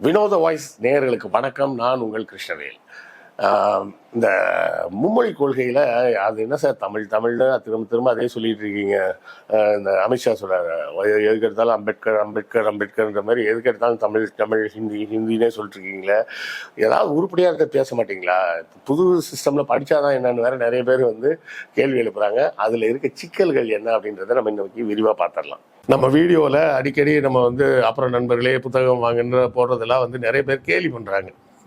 வினோத வாய்ஸ் நேயர்களுக்கு வணக்கம். நான் உங்கள் கிருஷ்ணவேல். இந்த மும்மொழி கொள்கையில் அது என்ன சார்? தமிழ் தமிழ்னு திரும்ப திரும்ப அதே சொல்லிட்டு இருக்கீங்க. இந்த அமித்ஷா சொல்கிறார் எதுக்கு எடுத்தாலும் அம்பேத்கர் அம்பேத்கர் அம்பேத்கர்ன்ற மாதிரி எதுக்கு எடுத்தாலும் தமிழ் தமிழ் ஹிந்தி ஹிந்தினே சொல்லிட்டு இருக்கீங்களே? ஏதாவது உருப்படியாக இருக்க பேச மாட்டீங்களா? புது சிஸ்டமில் படித்தாதான் என்னன்னு வேற நிறைய பேர் வந்து கேள்வி எழுப்புறாங்க. அதில் இருக்க சிக்கல்கள் என்ன அப்படின்றத நம்ம இன்னைக்கு விரிவாக பார்த்துடலாம் நம்ம வீடியோவில் அடிக்கடி நம்ம வந்து அப்புறம் நண்பர்களே புத்தகம் வாங்குன்ற போடுறதெல்லாம் வந்து நிறைய பேர் கேள்வி பண்ணுறாங்க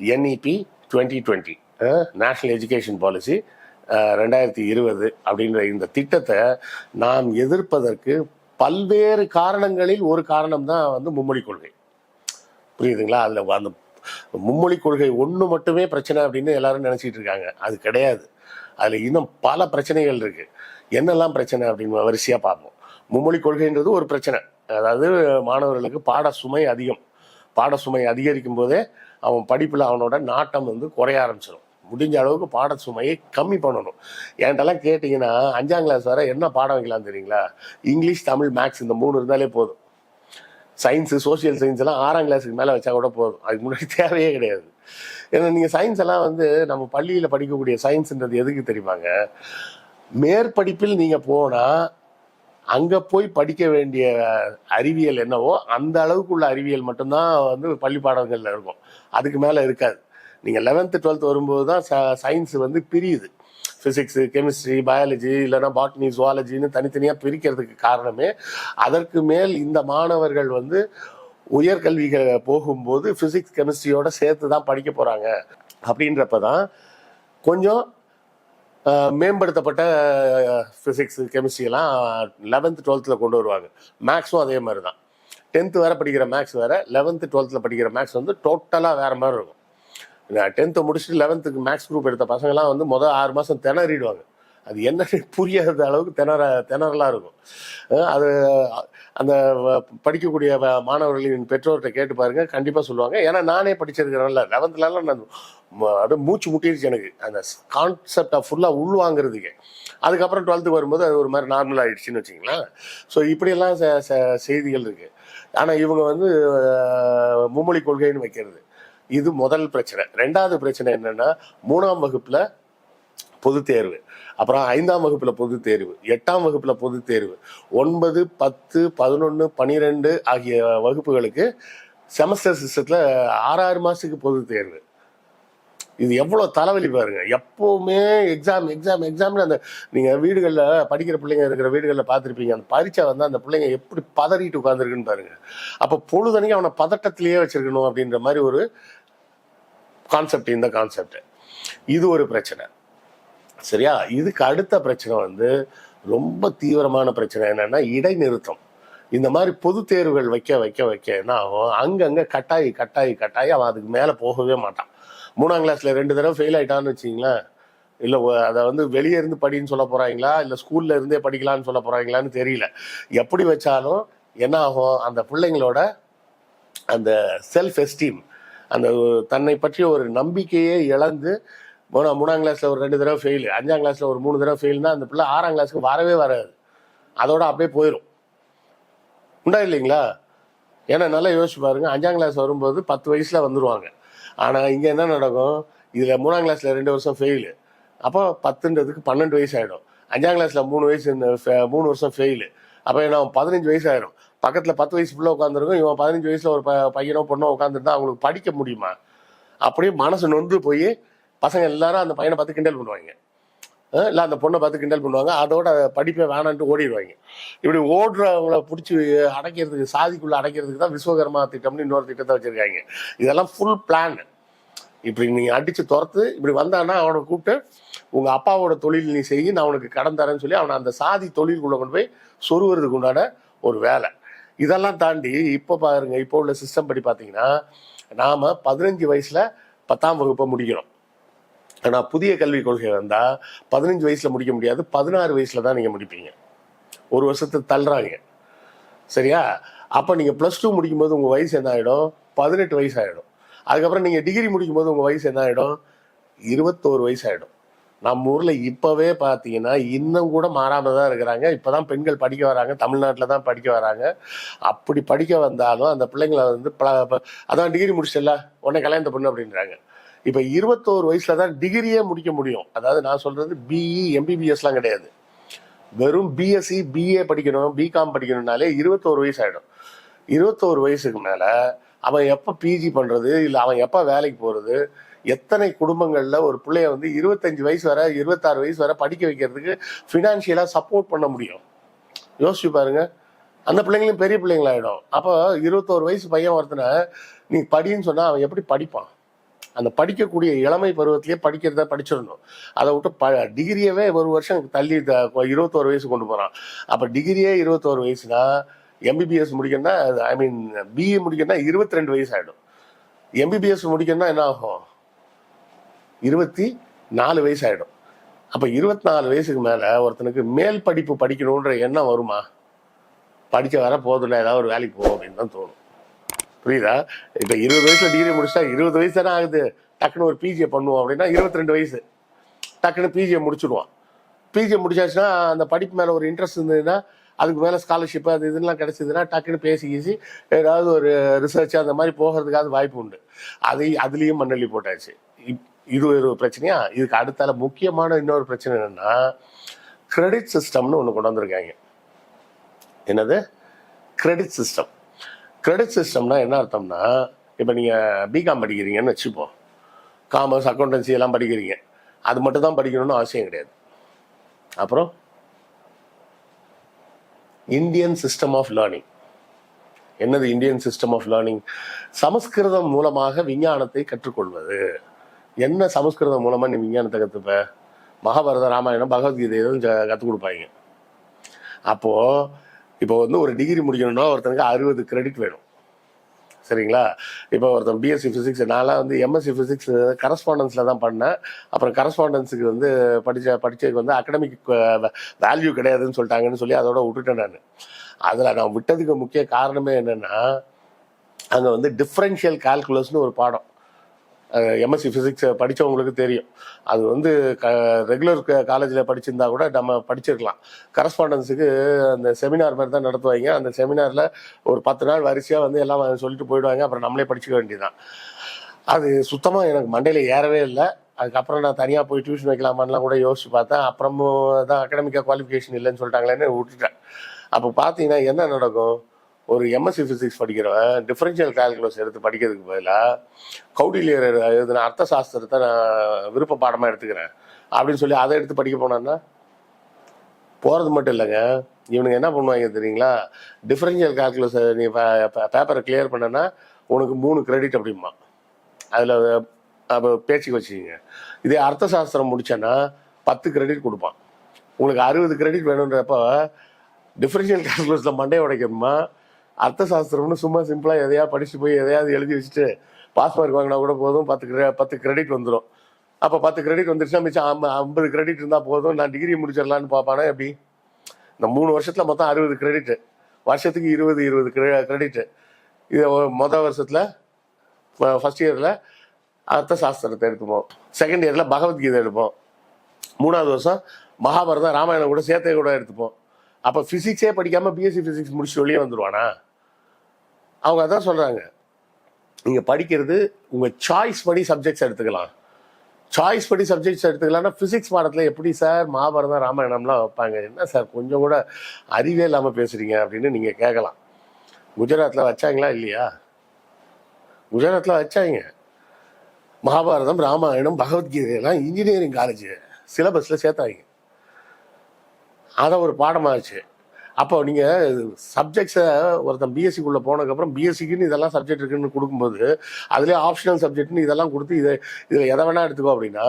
NEP twenty twenty national education policy ரெண்டாயிரத்தி இருபது அப்படின்ற இந்த திட்டத்தை நாம் எதிர்ப்பதற்கு பல்வேறு காரணங்களில் ஒரு காரணம் தான் வந்து மும்மொழி கொள்கை. புரியுதுங்களா? அதில் அந்த மும்மொழி கொள்கை ஒன்று மட்டுமே பிரச்சனை அப்படின்னு எல்லாரும் நினச்சிட்டு இருக்காங்க. அது கிடையாது. அதில் இன்னும் பல பிரச்சனைகள் இருக்குது என்னெல்லாம் பிரச்சனை அப்படின்னு வரிசையாக பார்ப்போம். மும்மொழி கொள்கைன்றது ஒரு பிரச்சனை. அதாவது மாணவர்களுக்கு பாட சுமை அதிகம். பாட சுமை அதிகரிக்கும் போதே அவன் படிப்பில் அவனோட நாட்டம் வந்து குறைய ஆரம்பிச்சிடும் முடிஞ்ச அளவுக்கு பாட சுமையை கம்மி பண்ணணும். என்கிட்டலாம் கேட்டிங்கன்னா அஞ்சாம் கிளாஸ் வரை என்ன பாடம் வைக்கலாம் தெரியுங்களா? இங்கிலீஷ் தமிழ் மேக்ஸ் இந்த மூணு இருந்தாலே போதும். சயின்ஸு சோஷியல் சயின்ஸ் எல்லாம் ஆறாம் கிளாஸுக்கு மேலே வச்சா கூட போதும். அதுக்கு முன்னாடி தேவையே கிடையாது. ஏன்னா நீங்கள் சயின்ஸ் எல்லாம் வந்து நம்ம பள்ளியில் படிக்கக்கூடிய சயின்ஸுன்றது எதுக்கு தெரியுமாங்க? மேற்படிப்பில் நீங்கள் போனால் அங்கே போய் படிக்க வேண்டிய அறிவியல் என்னவோ அந்த அளவுக்குள்ள அறிவியல் மட்டும்தான் வந்து பள்ளி பாடங்கள்ல இருக்கும். அதுக்கு மேலே இருக்காது. நீங்கள் லெவன்த்து டுவெல்த் வரும்போது தான் சயின்ஸ் வந்து பிரியுது. ஃபிசிக்ஸு கெமிஸ்ட்ரி பயாலஜி இல்லைன்னா பாட்னி ஜுவாலஜின்னு தனித்தனியாக பிரிக்கிறதுக்கு காரணமே அதற்கு மேல் இந்த மாணவர்கள் வந்து உயர்கல்விகள் போகும்போது ஃபிசிக்ஸ் கெமிஸ்ட்ரியோட சேர்த்து தான் படிக்க போகிறாங்க அப்படின்றப்ப தான் கொஞ்சம் மேம்படுத்தப்பட்ட ஃபிசிக்ஸ் கெமிஸ்ட்ரி எல்லாம் லெவன்த்து டுவெல்த்தில் கொண்டு வருவாங்க. மேக்ஸும் அதே மாதிரி தான் டென்த்து வேறு படிக்கிற மேக்ஸ் வேற லெவன்த்து டுவெல்த்தில் படிக்கிற மேக்ஸ் வந்து டோட்டலாக வேறு மாதிரி இருக்கும். டென்த்தை முடிச்சுட்டு லெவன்த்துக்கு மேக்ஸ் குரூப் எடுத்த பசங்கலாம் வந்து மொதல் ஆறு மாதம் திணறிடுவாங்க. அது என்னன்னு புரியாத அளவுக்கு திணற திணறலாக இருக்கும். அது அந்த படிக்கக்கூடிய வ- மாணவர்களின் பெற்றோர்கிட்ட கேட்டு பாருங்க கண்டிப்பாக சொல்லுவாங்க. ஏன்னா நானே படிச்சிருக்கிறேன்ல லெவன்த்துலலாம் நான் அது அப்படியே மூச்சு முட்டிருச்சு எனக்கு. அந்த கான்செப்டை ஃபுல்லாக உள்வாங்கிறதுக்கு அதுக்கப்புறம் டுவெல்த்து வரும்போது அது ஒரு மாதிரி நார்மல் ஆகிடுச்சின்னு வச்சுங்களேன் ஸோ இப்படியெல்லாம் செய்திகள் இருக்கு. ஆனால் இவங்க வந்து மும்மொழி கொள்கைன்னு வைக்கிறது. இது முதல் பிரச்சனை. ரெண்டாவது பிரச்சனை என்னன்னா மூணாம் வகுப்புல பொது தேர்வு. அப்புறம் ஐந்தாம் வகுப்புல பொது தேர்வு எட்டாம் வகுப்புல பொது தேர்வு. ஒன்பது பத்து பதினொன்று பனிரெண்டு ஆகிய வகுப்புகளுக்கு செமஸ்டர் சிஸ்டத்துல ஆறாறு மாசத்துக்கு பொது தேர்வு. இது எவ்வளவு தலைவலி பாருங்க. எப்பவுமே எக்ஸாம் எக்ஸாம் எக்ஸாம்னு அந்த நீங்க வீடுகளில் படிக்கிற பிள்ளைங்க இருக்கிற வீடுகளில் பார்த்துருப்பீங்க. அந்த பரீட்சை வந்து அந்த பிள்ளைங்க எப்படி பதறிட்டு உட்காந்துருக்குன்னு பாருங்க. அப்போ பொழுதனைக்கு அவனை பதட்டத்திலேயே வச்சிருக்கணும் அப்படின்ற மாதிரி ஒரு கான்செப்ட் இந்த கான்செப்ட் இது ஒரு பிரச்சனை. சரியா? இதுக்கு அடுத்த பிரச்சனை வந்து ரொம்ப தீவிரமான பிரச்சனை என்னன்னா இடைநிறுத்தம். இந்த மாதிரி பொது தேர்வுகள் வைக்க வைக்க வைக்க என்ன ஆகும்? அங்கங்க கட்டாயி கட்டாயி கட்டாயி அவன் அதுக்கு மேலே போகவே மாட்டான். மூணாம் கிளாஸ்ல ரெண்டு தடவை ஃபெயில் ஆயிட்டான்னு வச்சிங்களேன் இல்லை அதை வந்து வெளியே இருந்து படின்னு சொல்ல போறாங்களா? இல்லை ஸ்கூல்ல இருந்தே படிக்கலாம்னு சொல்ல போறாங்களான்னு தெரியல. எப்படி வச்சாலும் என்ன ஆகும்? அந்த பிள்ளைங்களோட அந்த செல்ஃப் எஸ்டீம் அந்த தன்னை பற்றிய ஒரு நம்பிக்கையே இழந்து போனால் மூணாம் கிளாஸில் ஒரு ரெண்டு தடவை ஃபெயில் அஞ்சாம் கிளாஸில் ஒரு மூணு தடவை ஃபெயில்னா அந்த பிள்ளை ஆறாம் கிளாஸ்க்கு வரவே வராது. அதோட அப்படியே போயிடும் உண்டா இல்லைங்களா? ஏன்னா நல்லா யோசிச்சு பாருங்க அஞ்சாம் கிளாஸ் வரும்போது பத்து வயசில் வந்துடுவாங்க ஆனால் இங்கே என்ன நடக்கும்? இதில் மூணாம் கிளாஸில் ரெண்டு வருஷம் ஃபெயிலு அப்போ பத்துன்றதுக்கு பன்னெண்டு வயசு ஆகிடும் அஞ்சாம் கிளாஸில் மூணு வயசு இந்த மூணு வருஷம் ஃபெயிலு அப்போ என்ன பதினஞ்சு வயசு ஆயிரும். பக்கத்தில் பத்து வயசு பிள்ளை உட்காந்துருக்கும் இவன் பதினஞ்சு வயசில் ஒரு ப- பையனோ பொண்ணோ உட்காந்துருந்தா அவங்களுக்கு படிக்க முடியுமா? அப்படியே மனசு நொந்து போய் பசங்க எல்லாரும் அந்த பையனை பார்த்து கிண்டல் பண்ணுவாங்க. இல்லை அந்த பொண்ணை பார்த்து கிண்டல் பண்ணுவாங்க. அதோட படிப்பை வேணான்ட்டு ஓடிடுவாங்க. இப்படி ஓடுறவங்கள பிடிச்சி அடைக்கிறதுக்கு சாதிக்குள்ள அடைக்கிறதுக்கு தான் விஸ்வகர்மா திட்டம்னு இன்னொரு திட்டத்தை வச்சிருக்காங்க. இதெல்லாம் ஃபுல் பிளான் இப்படி நீ அடிச்சு துரத்து இப்படி வந்தான்னா அவனை கூப்பிட்டு உங்க அப்பாவோட தொழில் நீ செய்ய நான் உனக்கு கடன் தரேன்னு சொல்லி அவனை அந்த சாதி தொழிலுக்குள்ள கொண்டு போய் சொருவதுக்கு உண்டான ஒரு வேலை. இதெல்லாம் தாண்டி இப்போ பாருங்க இப்போ உள்ள சிஸ்டம் படி பார்த்தீங்கன்னா நாம பதினஞ்சு வயசுல பத்தாம் வகுப்பை முடிக்கிறோம் ஆனால் புதிய கல்விக் கொள்கை வந்தால் பதினஞ்சு வயசில் முடிக்க முடியாது பதினாறு வயசில் தான் நீங்கள் முடிப்பீங்க. ஒரு வருஷத்தை தள்ளுறாங்க. சரியா? அப்போ நீங்கள் ப்ளஸ் டூ முடிக்கும் போது வயசு என்ன ஆகிடும் பதினெட்டு வயசு ஆகிடும் அதுக்கப்புறம் நீங்கள் டிகிரி முடிக்கும் போது வயசு என்ன ஆகிடும் இருபத்தோரு வயசு ஆகிடும் நம்ம ஊரில் இப்போவே பார்த்தீங்கன்னா இன்னும் கூட மாறாமல் தான் இருக்கிறாங்க. இப்போ தான் பெண்கள் படிக்க வராங்க தமிழ்நாட்டில் தான் படிக்க வராங்க. அப்படி படிக்க வந்தாலும் அந்த பிள்ளைங்களை வந்து ப- அதான் டிகிரி முடிச்சிடல உடனே கல்யாணத்தை பொண்ணு அப்படின்றாங்க. இப்ப இருபத்தோரு வயசுல தான் டிகிரியே முடிக்க முடியும். அதாவது நான் சொல்றது பிஇ எம்பிபிஎஸ்லாம் கிடையாது. வெறும் பிஎஸ்சி பிஏ படிக்கணும் பிகாம் படிக்கணும்னாலே இருபத்தோரு வயசு ஆயிடும் இருபத்தோரு வயசுக்கு மேல அவன் எப்ப பிஜி பண்றது இல்ல அவன் எப்ப வேலைக்கு போறது எத்தனை குடும்பங்கள்ல ஒரு பிள்ளைய வந்து இருபத்தஞ்சு வயசு வரை இருபத்தாறு வயசு வரை படிக்க வைக்கிறதுக்கு ஃபினான்ஷியலாக சப்போர்ட் பண்ண முடியும். யோசிச்சு பாருங்க. அந்த பிள்ளைங்களும் பெரிய பிள்ளைங்களாயிடும். அப்போ இருபத்தோரு வயசு பையன் ஒருத்தனை நீ படின்னு சொன்னா அவன் எப்படி படிப்பான்? அந்த படிக்கக்கூடிய இளமை பருவத்திலேயே படிக்கிறத படிச்சிடணும். அதை விட்டு ப டிகிரியவே ஒரு வருஷம் தள்ளி த- இருபத்தோரு வயசு கொண்டு போகிறான் அப்போ டிகிரியே இருபத்தோரு வயசுனா எம்பிபிஎஸ் முடிக்கணும்னா ஐ மீன் பிஏ முடிக்கணும்னா இருபத்தி ரெண்டு வயசு ஆகிடும் எம்பிபிஎஸ் முடிக்கணும்னா என்ன ஆகும்? இருபத்தி நாலு வயசு ஆகிடும் அப்போ இருபத்தி நாலு வயசுக்கு மேலே ஒருத்தனுக்கு மேல் படிப்பு படிக்கணுன்ற எண்ணம் வருமா? படிக்க வர போதில்லை ஏதாவது ஒரு வேலைக்கு போகும் அப்படின்னு தான் தோணும். புரியுதா? இப்ப இருபது வயசுல டிகிரி முடிச்சா இருபது வயசு தானே ஆகுது. டக்குன்னு ஒரு பிஜியை பண்ணுவோம் அப்படின்னா இருபத்தி ரெண்டு வயசு. டக்குன்னு பிஜியை முடிச்சுடுவான் பிஜியை முடிச்சாச்சுன்னா அந்த படிப்பு மேல ஒரு இன்ட்ரெஸ்ட் இருந்ததுன்னா அதுக்கு மேல ஸ்காலர்ஷிப் அது இதெல்லாம் கிடைச்சதுன்னா டக்குன்னு பேசி கீசி ஏதாவது ஒரு ரிசர்ச் அந்த மாதிரி போகிறதுக்காவது வாய்ப்பு உண்டு. அதை அதுலயும் மண்ணள்ளி போட்டாச்சு. இப்- இது ஒரு பிரச்சனையா? இதுக்கு அடுத்தால முக்கியமான இன்னொரு பிரச்சனை என்னன்னா கிரெடிட் சிஸ்டம்னு ஒன்று கொண்டு வந்திருக்காங்க. என்னது? கிரெடிட் சிஸ்டம் கிரெடிட் சிஸ்டம்னா என்ன அர்த்தம்னா இப்போ நீங்கள் பிகாம் படிக்கிறீங்கன்னு வச்சுப்போம். காமர்ஸ் அக்கௌண்டன்சி எல்லாம் படிக்கிறீங்க. அது மட்டும் தான் படிக்கணும்னு அவசியம் கிடையாது. அப்புறம் இந்தியன் சிஸ்டம் ஆஃப் லேர்னிங் என்னது Indian system of learning Sanskrit மூலமாக விஞ்ஞானத்தை கற்றுக்கொள்வது. என்ன சமஸ்கிருதம் மூலமா நீ விஞ்ஞானத்தை கற்றுப்ப மகாபாரத ராமாயணம் பகவத்கீதை எதுவும் கற்றுக் கொடுப்பாங்க. அப்போ இப்போ வந்து ஒரு டிகிரி முடிக்கணும்னா ஒருத்தனுக்கு அறுபது கிரெடிட் வேணும். சரிங்களா? இப்போ ஒருத்தன் பிஎஸ்சி ஃபிசிக்ஸ் நான்லாம் வந்து எம்எஸ்சி ஃபிசிக்ஸ் கரஸ்பாண்டன்ஸில் தான் பண்ணேன். அப்புறம் கரஸ்பாண்டன்ஸுக்கு வந்து படித்த படித்ததுக்கு வந்து அகடமிக் வேல்யூ கிடையாதுன்னு சொல்லிட்டாங்கன்னு சொல்லி அதோட விட்டுட்டேன் நான். அதில் நான் விட்டதுக்கு முக்கிய காரணமே என்னென்னா அங்கே வந்து டிஃப்ரென்ஷியல் கால்குலஸ்னு ஒரு பாடம். எம்எஸ்சி ஃபிசிக்ஸ் படித்தவங்களுக்கு தெரியும். அது வந்து க ரெகுலர் காலேஜில் படிச்சிருந்தா கூட நம்ம படிச்சிருக்கலாம். கரஸ்பாண்டன்ஸுக்கு அந்த செமினார் மாதிரி தான் நடத்துவாங்க. அந்த செமினாரில் ஒரு பத்து நாள் வரிசையாக வந்து எல்லாம் சொல்லிட்டு போயிடுவாங்க. அப்புறம் நம்மளே படிச்சுக்க வேண்டியதுதான். அது சுத்தமாக எனக்கு மண்டையில் ஏறவே இல்லை. அதுக்கப்புறம் நான் தனியாக போய் டியூஷன் வைக்கலாமான்லாம் கூட யோசிச்சு பார்த்தேன். அப்புறமும் தான் அகடமிக்காக குவாலிஃபிகேஷன் இல்லைன்னு சொல்லிட்டாங்களேன்னு விட்டுட்டேன். அப்போ பார்த்தீங்கன்னா என்ன நடக்கும்? ஒரு எம்எஸ்சி ஃபிசிக்ஸ் படிக்கிறவன் டிஃபரன்ஷியல் கால்குலஸ் எடுத்து படிக்கிறதுக்கு பதிலாக கௌடிலியர் எழுதின அர்த்த சாஸ்திரத்தை நான் விருப்ப பாடமாக எடுத்துக்கிறேன். அப்படின்னு சொல்லி அதை எடுத்து படிக்க போனான்னா? போகிறது மட்டும் இல்லைங்க. இவனுங்க என்ன பண்ணுவாங்க தெரியுங்களா? டிஃபரன்ஷியல் கால்குலஸ் நீ பேப்பரை கிளியர் பண்ணனா உனக்கு மூணு கிரெடிட் அப்படிமா அதில் அப்போ பேச்சுக்கு வச்சுக்கிங்க. இதே அர்த்த சாஸ்திரம் முடிச்சேன்னா பத்து கிரெடிட் கொடுப்பான். உங்களுக்கு அறுபது கிரெடிட் வேணுன்றப்ப டிஃபரன்ஷியல் கால்குலஸில் மண்டையை உடைக்கணுமா? அர்த்த சாஸ்திரம்னு சும்மா சிம்பிளாக எதையா படிச்சு போய் எதையாவது எழுதி வச்சுட்டு பாஸ் மார்க் வாங்கினா கூட போதும். பத்து கிரெ பத்து கிரெடிட் வந்துடும் அப்போ பத்து கிரெடிட் வந்துருச்சுன்னா மிச்சம் ஐம்பது கிரெடிட் இருந்தால் போதும். நான் டிகிரி முடிச்சிடலான்னு பார்ப்பானா எப்படி? இந்த மூணு வருஷத்தில் மொத்தம் அறுபது கிரெடிட் வருஷத்துக்கு இருபது இருபது கிரெடிட் இது மொதல் வருஷத்தில் ஃபர்ஸ்ட் இயரில் அர்த்த சாஸ்திரத்தை எடுத்துப்போம் செகண்ட் இயரில் பகவத்கீதை எடுப்போம். மூணாவது வருஷம் மகாபாரதம் ராமாயணம் கூட சேர்த்தே கூட எடுத்துப்போம். அப்போ ஃபிசிக்ஸே படிக்காமல் பிஎஸ்சி ஃபிசிக்ஸ் முடிச்சு வெளியே வந்துருவானா? அவங்க அதான் சொல்கிறாங்க நீங்கள் படிக்கிறது உங்கள் சாய்ஸ் படி சப்ஜெக்ட்ஸ் எடுத்துக்கலாம். சாய்ஸ் படி சப்ஜெக்ட்ஸ் எடுத்துக்கலாம்னா ஃபிசிக்ஸ் பாடத்தில் எப்படி சார் மகாபாரதம் ராமாயணம்லாம் வைப்பாங்க? என்ன சார் கொஞ்சம் கூட அறிவே இல்லாமல் பேசுகிறீங்க அப்படின்னு நீங்கள் கேட்கலாம். குஜராத்தில் வச்சாங்களா இல்லையா? குஜராத்தில் வச்சாங்க. மகாபாரதம் ராமாயணம் பகவத்கீதையெல்லாம் இன்ஜினியரிங் காலேஜ் சிலபஸில் சேர்த்தாங்க. அதை ஒரு பாடமாச்சு. அப்போ நீங்கள் சப்ஜெக்ட்ஸை ஒருத்தன் பிஎஸ்சிக்குள்ளே போனதுக்கப்புறம் பிஎஸ்சிக்குன்னு இதெல்லாம் சப்ஜெக்ட் இருக்குன்னு கொடுக்கும்போது அதுலேயே ஆப்ஷனல் சப்ஜெக்ட்னு இதெல்லாம் கொடுத்து இதை இதில் எதை வேணால் எடுத்துக்கோ அப்படின்னா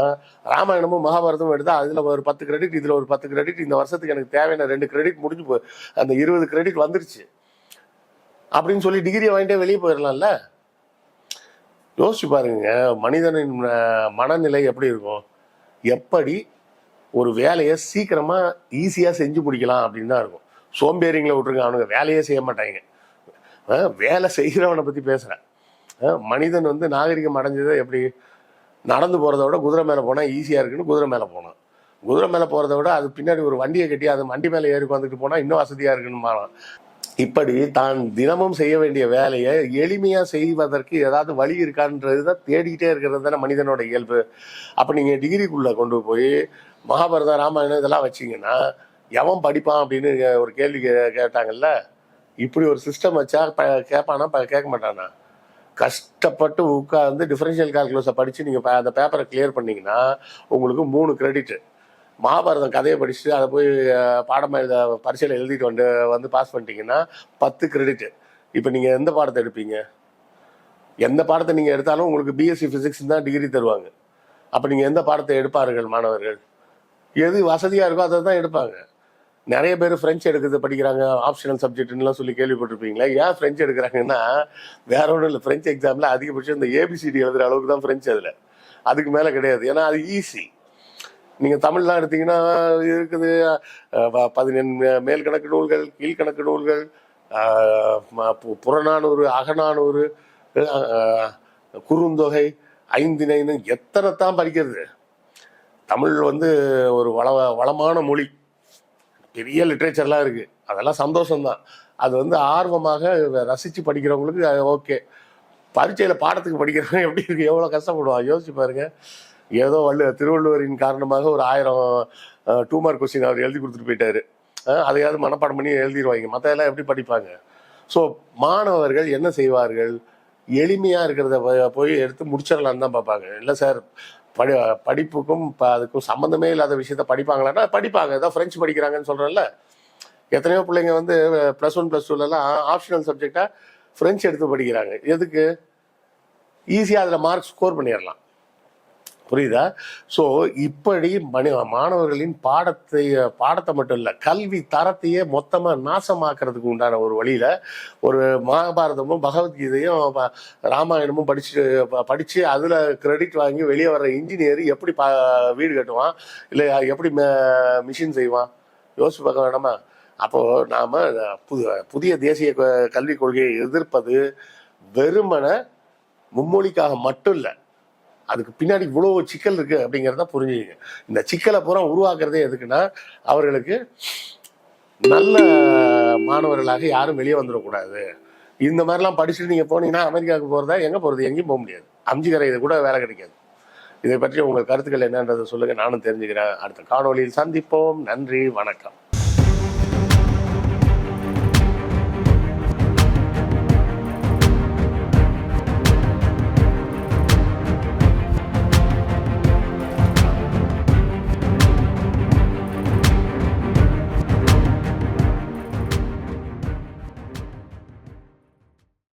ராமாயணமும் மகாபாரதமும் எடுத்தால் அதில் ஒரு பத்து கிரெடிட் இதில் ஒரு பத்து கிரெடிட் இந்த வருஷத்துக்கு எனக்கு தேவையான ரெண்டு கிரெடிட் முடிஞ்சு போ அந்த இருபது கிரெடிட் வந்துருச்சு. அப்படின்னு சொல்லி டிகிரியை வாங்கிட்டே வெளியே போயிடலாம்ல யோசிச்சு பாருங்க மனிதனின் மனநிலை எப்படி இருக்கும்? எப்படி ஒரு வேலையை சீக்கிரமாக ஈஸியாக செஞ்சு பிடிக்கலாம் அப்படின்னு தான் இருக்கும். சோம்பேறிங்களை விட்டுருங்க. அவனுங்க வேலையே செய்ய மாட்டாங்க. வேலை செய்கிறவனை பற்றி பேசுகிறேன் மனிதன் வந்து நாகரிகம் அடைஞ்சதை எப்படி நடந்து போகிறத விட குதிரை மேலே போனால் ஈஸியாக இருக்குன்னு குதிரை மேலே போனோம் குதிரை மேலே போகிறத விட அது பின்னாடி ஒரு வண்டியை கட்டி அது வண்டி மேலே ஏறி உட்காந்துட்டு போனால் இன்னும் வசதியாக இருக்குன்னு இப்படி தான் தினமும் செய்ய வேண்டிய வேலையை எளிமையாக செய்வதற்கு ஏதாவது வழி இருக்கான்றது தான் தேடிக்கிட்டே இருக்கிறது தானே மனிதனோட இயல்பு. அப்போ நீங்கள் டிகிரிக்குள்ளே கொண்டு போய் மகாபாரதம் ராமாயணம் இதெல்லாம் வச்சீங்கன்னா எவன் படிப்பான் அப்படின்னு ஒரு கேள்வி கே- கேட்டாங்கல்ல? இப்படி ஒரு சிஸ்டம் வச்சா ப- கேட்பானா ப- கேட்க மாட்டானா? கஷ்டப்பட்டு உட்காந்து டிஃபரன்ஷியல் கால்குலஸை படித்து நீங்கள் அந்த பேப்பரை கிளியர் பண்ணீங்கன்னா உங்களுக்கு மூணு கிரெடிட்டு மகாபாரதம் கதையை படிச்சுட்டு அதை போய் பாடமாக பாடமா எழுத பரீட்சையில் எழுதிட்டு வந்து வந்து பாஸ் பண்ணிட்டீங்கன்னா பத்து கிரெடிட்டு இப்போ நீங்கள் எந்த பாடத்தை எடுப்பீங்க? எந்த பாடத்தை நீங்கள் எடுத்தாலும் உங்களுக்கு பிஎஸ்சி ஃபிசிக்ஸ் தான் டிகிரி தருவாங்க. அப்போ நீங்கள் எந்த பாடத்தை எடுப்பார்கள் மாணவர்கள்? எது வசதியாக இருக்கோ அதை தான் எடுப்பாங்க. நிறைய பேர் ஃப்ரெஞ்சு எடுக்கிறது படிக்கிறாங்க ஆப்ஷனல் சப்ஜெக்ட்லாம் சொல்லி கேள்விப்பட்டிருப்பீங்களா. ஏன் ஃப்ரெஞ்சு எடுக்கிறாங்கன்னா வேற ஒன்றும் இல்லை. ஃப்ரெஞ்சு எக்ஸாமில் அதிகபட்சம் இந்த ஏபிசிடி எழுதுகிற அளவுக்கு தான் ஃப்ரெஞ்சு அதில். அதுக்கு மேலே கிடையாது. ஏன்னா அது ஈஸி நீங்கள் தமிழ்லாம் எடுத்தீங்கன்னா இருக்குது. பதினெண்டு மேல் கணக்கு நூல்கள் கீழ்கணக்கு நூல்கள் புறநானூறு அகநானூறு குறுந்தொகை ஐந்தினைன்னு எத்தனை தான் படிக்கிறது. தமிழ் வந்து ஒரு வள வளமான மொழி. பெரிய லிட்ரேச்சர்லாம் இருக்கு. அதெல்லாம் சந்தோஷம்தான். அது வந்து ஆர்வமாக ரசிச்சு படிக்கிறவங்களுக்கு ஓகே பரீட்சையில் பாடத்துக்கு படிக்கிறவங்க எப்படி இருக்கு? எவ்வளோ கஷ்டப்படுவான்? யோசிச்சு பாருங்க. ஏதோ வள்ளு திருவள்ளுவரின் காரணமாக ஒரு ஆயிரம் டூ மார்க் கொஸ்டின் அவர் எழுதி கொடுத்துட்டு போயிட்டாரு. அதையாவது மனப்பாடம் பண்ணி எழுதிடுவாங்க மற்றதெல்லாம் எப்படி படிப்பாங்க? ஸோ மாணவர்கள் என்ன செய்வார்கள்? எளிமையாக இருக்கிறத போய் எடுத்து முடிச்சிடலான்னு தான் பார்ப்பாங்க. இல்லை சார் படி படிப்புக்கும் இப்போ அதுக்கும் சம்மந்தமே இல்லாத விஷயத்த படிப்பாங்களான்னா படிப்பாங்க. ஏதாவது ஃப்ரெஞ்சு படிக்கிறாங்கன்னு சொல்கிறேன்ல எத்தனையோ பிள்ளைங்க வந்து ப்ளஸ் ஒன் ப்ளஸ் டூலலாம் ஆப்ஷனல் சப்ஜெக்டாக ஃப்ரெஞ்சு எடுத்து படிக்கிறாங்க. எதுக்கு? ஈஸியாக அதில் மார்க் ஸ்கோர் பண்ணிடலாம் புரியுதா? ஸோ இப்படி மனி மாணவர்களின் பாடத்தை பாடத்தை மட்டும் இல்லை கல்வி தரத்தையே மொத்தமாக நாசமாக்குறதுக்கு உண்டான ஒரு வழியில் ஒரு மகாபாரதமும் பகவத்கீதையும் ப- ராமாயணமும் படிச்சு படித்து அதில் கிரெடிட் வாங்கி வெளியே வர்ற இன்ஜினியர் எப்படி பா வீடு கட்டுவான்? இல்லை எப்படி மிஷின் செய்வான்? யோசிச்சு பார்க்க வேணாமா அப்போ நாம புது புதிய தேசிய க- கல்விக் கொள்கையை எதிர்ப்பது வெறுமனை மும்மொழிக்காக மட்டும் இல்லை அதுக்கு பின்னாடி இவ்வளவு சிக்கல் இருக்கு அப்படிங்கிறத புரிஞ்சுங்க இந்த சிக்கலை பூரா உருவாக்குறதே எதுக்குன்னா அவர்களுக்கு நல்ல மாணவர்களாக யாரும் வெளியே வந்துடக்கூடாது. இந்த மாதிரிலாம் படிச்சுட்டு நீங்க போனீங்கன்னா அமெரிக்காவுக்கு போறதா எங்க போறது? எங்கேயும் போக முடியாது. அம்ஜிக்கரை இது கூட வேலை கிடைக்காது. இதை பற்றி உங்கள் கருத்துக்கள் என்னன்றதை சொல்லுங்க. நானும் தெரிஞ்சுக்கிறேன். அடுத்த காணொளியில் சந்திப்போம். நன்றி வணக்கம்.